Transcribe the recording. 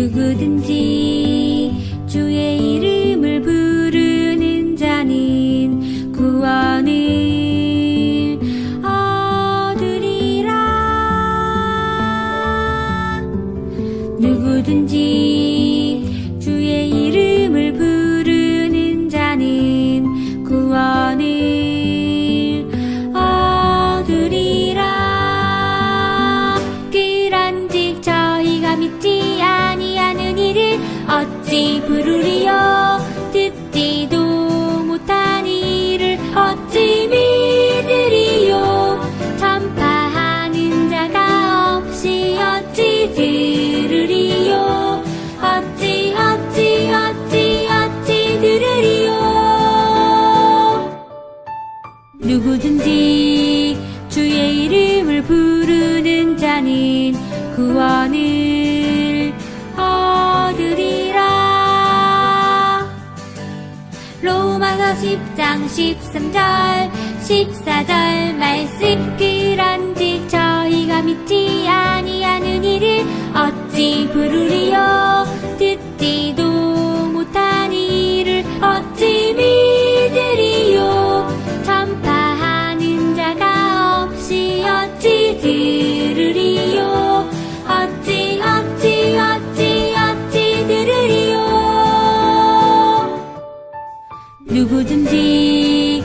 누구든지 주의 이름을 부르는 자는 구원을 얻으리라. 누구든지 누구든지 주의 이름을 부르는 자는 구원을 얻으리라. 로마서 10장 13절 14절 말씀 들으리요 어찌 들으리요 누구든지